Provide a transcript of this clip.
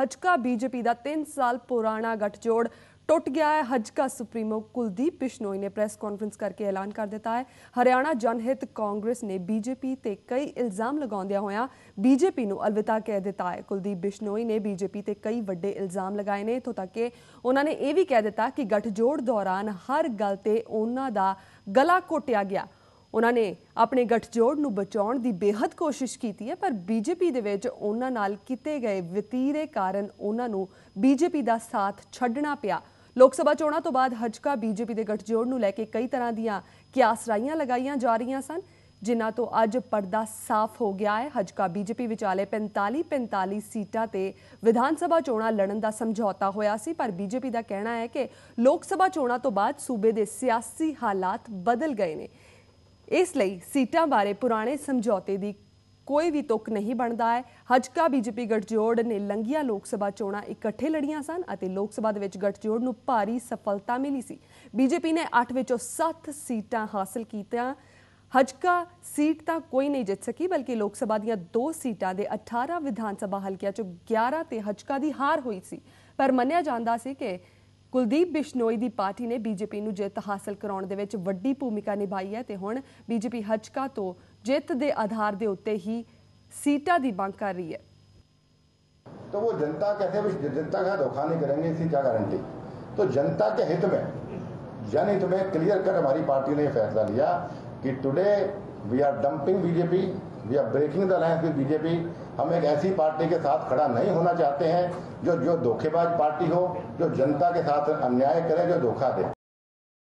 ਹਜਕਾ BJP ਦਾ 3 ਸਾਲ ਪੁਰਾਣਾ ਗੱਠਜੋੜ ਟੁੱਟ ਗਿਆ ਹੈ। ਹਜਕਾ ਸੁਪਰੀਮੋ ਕੁਲਦੀਪ ਬਿਸ਼ਨੋਈ ਨੇ ਪ੍ਰੈਸ ਕਾਨਫਰੰਸ ਕਰਕੇ ਐਲਾਨ ਕਰ ਦਿੱਤਾ ਹੈ। ਹਰਿਆਣਾ ਜਨਹਿਤ ਕਾਂਗਰਸ ਨੇ ਬੀਜੇਪੀ ਤੇ ਕਈ ਇਲਜ਼ਾਮ ਲਗਾਉਂਦਿਆਂ ਹੋਇਆਂ ਬੀਜੇਪੀ ਨੂੰ ਅਲਵਿਦਾ ਕਹਿ ਦਿੱਤਾ ਹੈ। ਕੁਲਦੀਪ ਬਿਸ਼ਨੋਈ ਨੇ ਬੀਜੇਪੀ ਤੇ ਕਈ ਵੱਡੇ ਇਲਜ਼ਾਮ ਲਗਾਏ ਨੇ। ਇੱਥੋਂ ਤੱਕ ਕਿ ਉਹਨਾਂ ਨੇ ਇਹ ਵੀ ਕਹਿ ਦਿੱਤਾ ਕਿ ਗੱਠਜੋੜ ਦੌਰਾਨ ਹਰ ਗੱਲ ਤੇ ਉਹਨਾਂ ਦਾ ਗਲਾ ਘੋਟਿਆ ਗਿਆ। ਉਹਨਾਂ ਨੇ ਆਪਣੇ ਗਠਜੋੜ ਨੂੰ ਬਚਾਉਣ ਦੀ ਬੇਹੱਦ ਕੋਸ਼ਿਸ਼ ਕੀਤੀ ਹੈ, ਪਰ ਬੀਜੇਪੀ ਦੇ ਵਿੱਚ ਉਹਨਾਂ ਨਾਲ ਕੀਤੇ ਗਏ ਵਤੀਰੇ ਕਾਰਨ ਉਹਨਾਂ ਨੂੰ ਬੀਜੇਪੀ ਦਾ ਸਾਥ ਛੱਡਣਾ ਪਿਆ। ਲੋਕ ਸਭਾ ਚੋਣਾਂ ਤੋਂ ਬਾਅਦ ਹਜਕਾ ਬੀਜੇਪੀ ਦੇ ਗਠਜੋੜ ਨੂੰ ਲੈ ਕੇ ਕਈ ਤਰ੍ਹਾਂ ਦੀਆਂ ਕਿਆਸਰਾਈਆਂ ਲਗਾਈਆਂ ਜਾ ਰਹੀਆਂ ਸਨ, ਜਿਨ੍ਹਾਂ ਤੋਂ ਅੱਜ ਪਰਦਾ ਸਾਫ਼ ਹੋ ਗਿਆ ਹੈ। ਹਜਕਾ ਬੀਜੇਪੀ ਵਿਚਾਲੇ 45 45 ਸੀਟਾਂ ਤੇ ਵਿਧਾਨ ਸਭਾ ਚੋਣਾਂ ਲੜਨ ਦਾ ਸਮਝੌਤਾ ਹੋਇਆ ਸੀ, ਪਰ ਬੀਜੇਪੀ ਦਾ ਕਹਿਣਾ ਹੈ ਕਿ ਲੋਕ ਸਭਾ ਚੋਣਾਂ ਤੋਂ ਬਾਅਦ ਸੂਬੇ ਦੇ ਸਿਆਸੀ ਹਾਲਾਤ ਬਦਲ ਗਏ ਨੇ। ਇਸ ਲਈ ਸੀਟਾਂ ਬਾਰੇ ਪੁਰਾਣੇ ਸਮਝੌਤੇ ਦੀ ਕੋਈ ਵੀ ਤੁਕ ਨਹੀਂ ਬਣਦਾ ਹੈ। ਹਜਕਾ ਬੀਜੇਪੀ ਗੱਠਜੋੜ ਨੇ ਲੰਗੀਆਂ ਲੋਕ ਸਭਾ ਚੋਣਾਂ ਇਕੱਠੇ ਲੜੀਆਂ ਸਨ ਅਤੇ ਲੋਕ ਸਭਾ ਦੇ ਵਿੱਚ ਗੱਠਜੋੜ ਨੂੰ ਭਾਰੀ ਸਫਲਤਾ ਮਿਲੀ ਸੀ। ਬੀਜੇਪੀ ਨੇ 8 ਵਿੱਚੋਂ 7 ਸੀਟਾਂ ਹਾਸਲ ਕੀਤੀਆਂ। ਹਜਕਾ ਸੀਟ ਤਾਂ ਕੋਈ ਨਹੀਂ ਜਿੱਤ ਸਕੀ, ਬਲਕਿ ਲੋਕ ਸਭਾ ਦੀਆਂ 2 ਸੀਟਾਂ ਦੇ 18 ਵਿਧਾਨ ਸਭਾ ਹਲਕਿਆਂ ਚੋਂ 11 ਤੇ ਹਜਕਾ ਦੀ ਹਾਰ ਹੋਈ ਸੀ। ਪਰ ਮੰਨਿਆ ਜਾਂਦਾ ਸੀ ਕਿ ਕੁਲਦੀਪ ਬਿਸ਼ਨੋਈ ਦੀ ਪਾਰਟੀ ਨੇ ਬੀਜੇਪੀ ਨੂੰ ਜਿੱਤ ਹਾਸਲ ਕਰਾਉਣ ਦੇ ਵਿੱਚ ਵੱਡੀ ਭੂਮਿਕਾ ਨਿਭਾਈ ਹੈ ਤੇ ਹੁਣ ਬੀਜੇਪੀ ਹਜਕਾ ਤੋਂ ਜਿੱਤ ਦੇ ਆਧਾਰ ਦੇ ਉੱਤੇ ਹੀ ਸੀਟਾਂ ਦੀ ਮੰਗ ਕਰ ਰਹੀ ਹੈ तो वो जनता कैसे भी जनता का धोखा नहीं करेंगे इसकी क्या गारंटी तो जनता के हित में जनहित में क्लियर कर हमारी पार्टी ने फैसला लिया कि today we are dumping BJP we are breaking the alliance with BJP हम एक ऐसी पार्टी के साथ खड़ा नहीं होना चाहते हैं जो जो धोखेबाज पार्टी हो, जो जनता के साथ अन्याय करे, जो धोखा दे।